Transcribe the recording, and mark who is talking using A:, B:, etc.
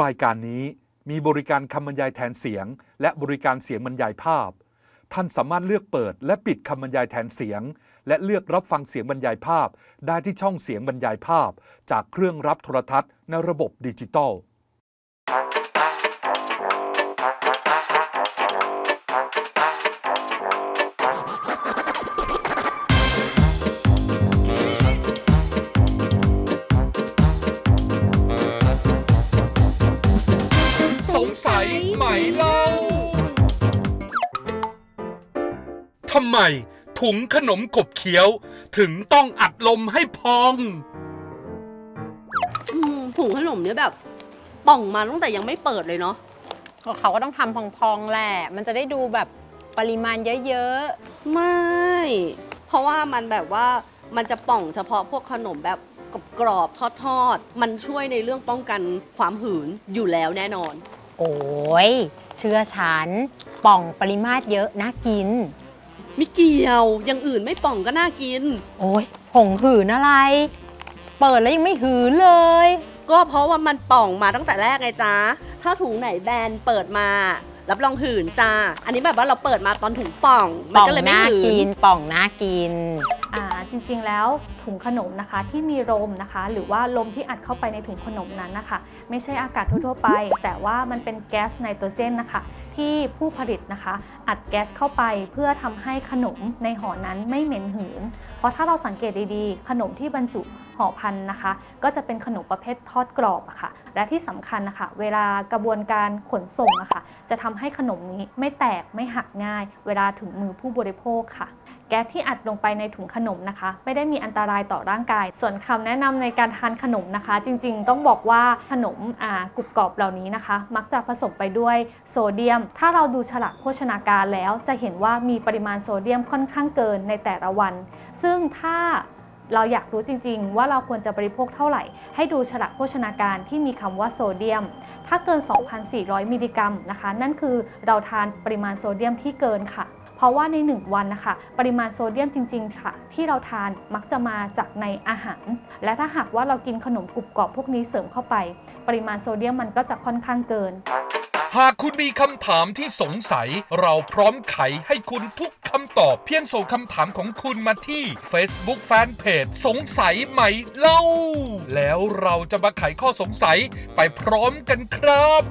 A: รายการนี้มีบริการคำบรรยายแทนเสียง และบริการเสียงบรรยายภาพ ท่านสามารถเลือกเปิด และปิดคำบรรยายแทนเสียง และเลือกรับฟังเสียงบรรยายภาพ ได้ที่ช่องเสียงบรรยายภาพ จากเครื่องรับโทรทัศน์ในระบบดิจิตอล
B: สงสัยไหมเล่าทำไมถุงขนมกบเคี้ยว ถึงต้องอัดลมให้พอง
C: อืมถุงขนมเนี่ยแบบป่องมาตั้งแต่ยังไม่เปิดเลยเนาะ
D: ก็เขาก็ต้องทำพองๆแหละ มันจะได้ดูแบบปริมาณเยอะ
C: ไม่ เพราะว่ามันแบบว่ามันจะป่องเฉพาะพวกขนมแบบกรอบๆทอดๆมันช่วยในเรื่องป้องกันความหืนอยู่แล้วแน่นอน
D: ๆ โอ้ยเชื่อฉันป่องปริมาตรเยอะน่ากิน
C: มิเกี่ยวอย่างอื่นไม่ป่องก็น่ากิน
D: โอ้ยหงหืนอะไร เปิดแล้วยังไม่หืนเลย
C: ก็เพราะว่ามันป่องมาตั้งแต่แรกไงจ๊ะถ้าถุงไหนแบนเปิดมา รับรองหืนจ้า อันนี้แบบว่าเราเปิดมาตอนถุงป่อง มัน
D: ป่อง
C: ก็เลยไม่
D: น่า
C: หื
D: กิน
C: น
D: ป่องน่ากิน
E: อ่า จริงๆ แล้วถุงขนมนะคะที่มีลมนะคะ หรือว่าลมที่อัดเข้าไปในถุงขนมนั้นนะคะ ไม่ใช่อากาศทั่วๆไป แต่ว่ามันเป็นแก๊สไนโตรเจนนะคะ ที่ผู้ผลิตนะคะ อัดแก๊สเข้าไปเพื่อทำให้ขนมในห่อนั้นไม่เหม็นหืน เพราะถ้าเราสังเกตดีๆ ขนมที่บรรจุห่อพันนะคะ ก็จะเป็นขนมประเภททอดกรอบอะค่ะ และที่สำคัญนะคะ เวลากระบวนการขนส่งอะค่ะจะทำให้ขนมนี้ไม่แตกไม่หักง่าย เวลาถึงมือผู้บริโภคค่ะ แก๊สที่อัดลงไปในถุงขนมนะคะ ไม่ได้มีอันตรายต่อร่างกาย ส่วนคำแนะนำในการทานขนมนะคะ จริงๆ ต้องบอกว่าขนมอ่ากรุบกรอบเหล่านี้นะคะ มักจะผสมไปด้วยโซเดียม ถ้าเราดูฉลากโภชนาการแล้ว จะเห็นว่ามีปริมาณโซเดียมค่อนข้างเกินในแต่ละวัน ซึ่งถ้าเราอยากรู้จริง ๆ ว่าเราควรจะบริโภคเท่าไหร่ ให้ดูฉลากโภชนาการที่มีคำว่าโซเดียม ถ้าเกิน 2,400 มิลลิกรัมนะคะ นั่นคือเราทานปริมาณโซเดียมที่เกินค่ะ ราะว่าใน 1 วันนะคะ ปริมาณโซเดียมจริงๆค่ะ ที่เราทานมักจะมาจากในอาหาร และถ้าหากว่าเรากินขนมกรุบกรอบพวกนี้เสริมเข้าไป ปริมาณโซเดียมมันก็จะค่อนข้างเกิน
B: หากคุณมีคำถามที่สงสัย เราพร้อมไขให้คุณทุกคำตอบเพียงส่งคำถามของคุณมาที่ Facebook Fanpage สงสัยไหมเล่า แล้วเราจะมาไขข้อสงสัยไปพร้อมกันครับ